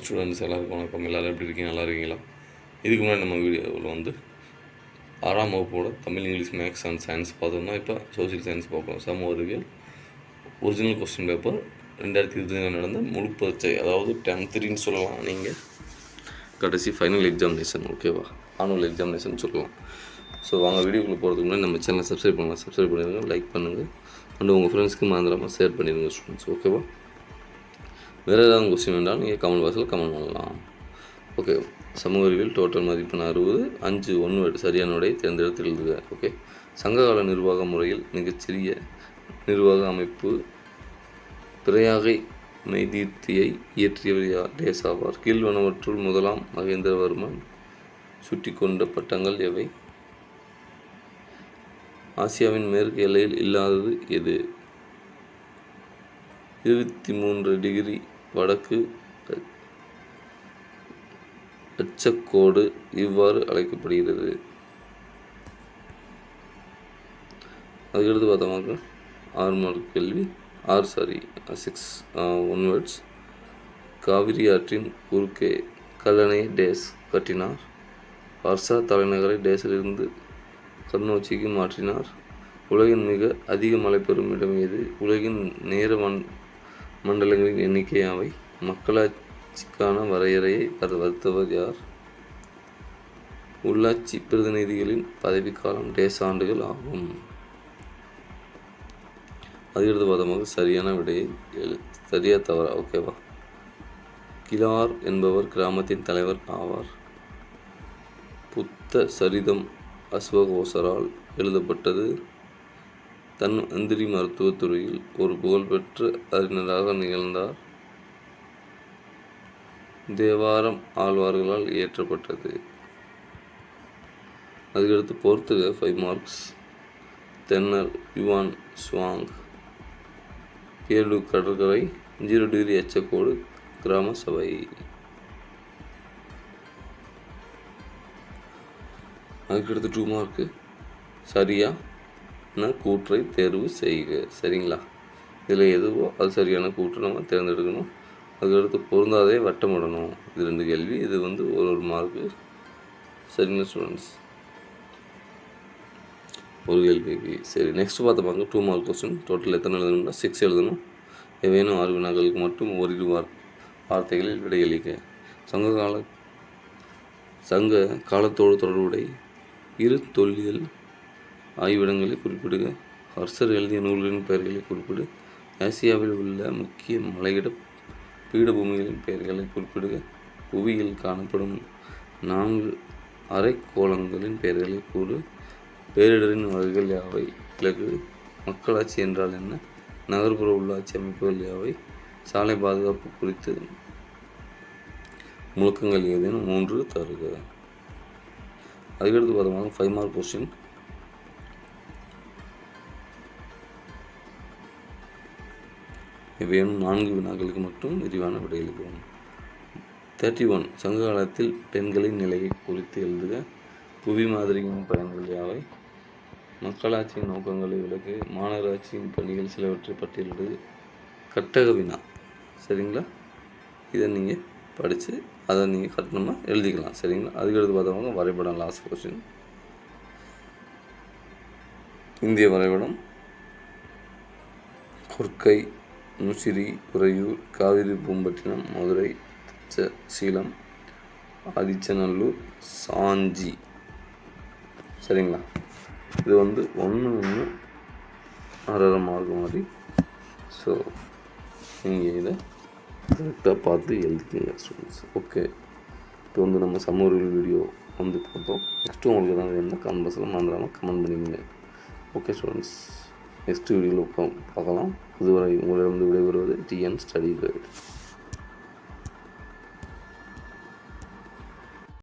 Students எல்லாருக்கும் வணக்கம் எல்லோரும் எப்படி இருக்கீங்க? நல்லா இருக்கீங்களா? இதுக்கு முன்னாடி நம்ம வீடியோவில் வந்து ஆறாம் வகுப்போட Tamil English maths and science பார்த்தோம்னா இப்போ சோஷியல் சயின்ஸ் பார்க்கலாம் சமூக அறிவியல் ஒரிஜினல் கொஸ்டின் பேப்பர் ரெண்டாயிரத்தி இருபத்தி நடந்த முழு பரீட்சை அதாவது டென்த்ரின்னு த்ரீன்னு சொல்லலாம் நீங்கள் கடைசி ஃபைனல் எக்ஸாமினேஷன் ஓகேவா ஆனுவல் எக்ஸாமினேஷன் சொல்லலாம் ஸோ வாங்க வீடியோக்குள்ளே போகிறதுக்கு முன்னாடி நம்ம சேனலை சப்ஸ்கிரைப் பண்ணலாம். சப்ஸ்கிரைப் பண்ணிடுங்க லைக் பண்ணுங்கள் அண்ட் உங்கள் ஃப்ரெண்ட்ஸ்க்கு மாந்திரமாக ஷேர் பண்ணிடுங்க ஸ்டூடெண்ட்ஸ் ஓகேவா வேறு ஏதாவது கொஸ்டின் வேண்டாம் நீங்கள் கமெண்ட் பாக்ஸில் கமெண்ட் பண்ணலாம் ஓகே சமூக அறிவியல் டோட்டல் மதிப்பெண் அறுபது அஞ்சு ஒன்று சரியான விடையை தேர்ந்தெடுத்து எழுதுக ஓகே சங்ககால நிர்வாக முறையில் மிகச்சிறிய நிர்வாக அமைப்பு பிரயாகை மெய்தீர்த்தியை இயற்றியவர் யார்? டேசாவார் கீழ்வனவற்றுள் முதலாம் மகேந்திரவர்மன். சுட்டி கொண்ட பட்டங்கள் எவை? ஆசியாவின் மேற்கு எல்லையில் இல்லாதது எது? இருபத்தி மூன்று டிகிரி வடக்கு அச்சக்கோடு இவ்வாறு அழைக்கப்படுகிறது. அதுக்கடுத்து பார்த்தோமாக்க ஆறு மார்க் கேள்வி. Or sorry six one words Kaveri ஆற்றின் குறுக்கே கல்லணை டேஸ் கட்டினார். வர்ஷா தலைநகரை டேஸிலிருந்து கண்ணோச்சிக்கு மாற்றினார். உலகின் மிக அதிக மழை பெறும் இடம் எது? உலகின் நேர வன் மண்டலங்களின் எண்ணிக்கை அவை மக்களாட்சிக்கான வரையறையை வகுத்தவர் யார்? உள்ளாட்சி பிரதிநிதிகளின் பதவிக்காலம் டேஸ் ஆண்டுகள் ஆகும். அதுக்கடுத்து சரியான விடையை எழு சரியா தவறா? ஓகேவா கிலார் என்பவர் கிராமத்தின் தலைவர் ஆவார். புத்த சரிதம் அஸ்வகோசரால் எழுதப்பட்டது தன் அந்திரி மருத்துவத் துறையில் ஒரு புகழ்பெற்ற அறிஞராக நிகழ்ந்தார். தேவாரம் ஆழ்வார்களால் இயற்றப்பட்டது. அதுக்கடுத்து போர்த்துக ஃபைவ் மார்க்ஸ் தென்னர் யுவான் ஸ்வாங் ஏழு கடற்கரை ஜீரோ டிகிரி எச்சக்கோடு கிராம சபை. அதுக்கடுத்து டூ மார்க்கு சரியா? கூற்றை தேர்வு செய்க. சரிங்களா? இதில் எதுவோ அது சரியான கூற்று நம்ம தேர்ந்தெடுக்கணும். அதுக்கடுத்து பொருந்தாதே வட்டமிடணும். இது ரெண்டு கேள்வி. இது வந்து ஒரு ஒரு மார்க்கு சரிங்களா ஸ்டூடெண்ட்ஸ் ஒரு கேள்விக்கு சரி நெக்ஸ்ட் பார்த்தப்பாங்க டூ மார்க் கொஸ்டின் டோட்டல் எத்தனை எழுதணும்னா? சிக்ஸ் எழுதணும். ஏவேனும் ஆறு வினாக்களுக்கு மட்டும் ஓரிரு வார் வார்த்தைகளில் விடையளிக்க சங்க கால சங்க காலத்தோடு தொடர்புடைய இரு தொல்லியல் ஆய்விடங்களை குறிப்பிடுக. ஹர்ஷர் எழுதிய நூல்களின் பெயர்களை குறிப்பிடு. ஆசியாவில் உள்ள முக்கிய மலையிட பீடபூமிகளின் பெயர்களை குறிப்பிடுக. புவியில் காணப்படும் நான்கு அரைக்கோளங்களின் பெயர்களை கூறு. பேரிடரின் வகைகள் யாவை? கிழக்கு மக்களாட்சி என்றால் என்ன? நகர்ப்புற உள்ளாட்சி அமைப்புகள் யாவை? சாலை பாதுகாப்பு குறித்து முழக்கங்கள் ஏதேனும்? மூன்று தருக. அதுக்கடுத்து பார்த்தோம்னா ஃபைவ் மார்க் கொஸ்டின் இவையும் நான்கு வினாக்களுக்கு மட்டும் விரிவான விடையளிக்கிறோம் தேர்ட்டி ஒன் சங்க காலத்தில் பெண்களின் நிலையை குறித்து எழுதுக. புவி மாதிரியின் பயன்கள் யாவை? மக்களாட்சியின் நோக்கங்களை விளக்கு மாநகராட்சியின் பணிகள் சிலவற்றை பட்டியலிடுது கட்டக வினா. சரிங்களா? இதை நீங்கள் படித்து அதை நீங்கள் கட்டணமாக எழுதிக்கலாம். சரிங்களா? அதுக்கடுத்து பார்த்தவங்க வரைபடம் லாஸ்ட் கொஸ்டின் இந்திய வரைபடம். கொற்கை முசிறி உறையூர் காவிரி பூம்பட்டினம் மதுரை தச்ச சீலம் ஆதிச்சநல்லூர் சாஞ்சி. சரிங்களா? இது வந்து ஒன்று ஒன்று அரை மார்க் மாதிரி. ஸோ நீங்கள் இதை கரெக்டாக பார்த்து எழுதிக்கிங்க ஸ்டூடெண்ட்ஸ் ஓகே இப்போ வந்து நம்ம சம்மர் வீடியோ வந்து பார்த்தோம். நெக்ஸ்ட்டு உங்களுக்கு ஏதாவது என்ன கமெண்ட் மறந்துடாமல் கமெண்ட் பண்ணிக்கோங்க. ஓகே ஸ்டூடெண்ட்ஸ் நெக்ஸ்ட் வீடியோவில் பார்க்கலாம். இதுவரை உங்களிடம் விடைபெறுவது டிஎன் ஸ்டடி கைடு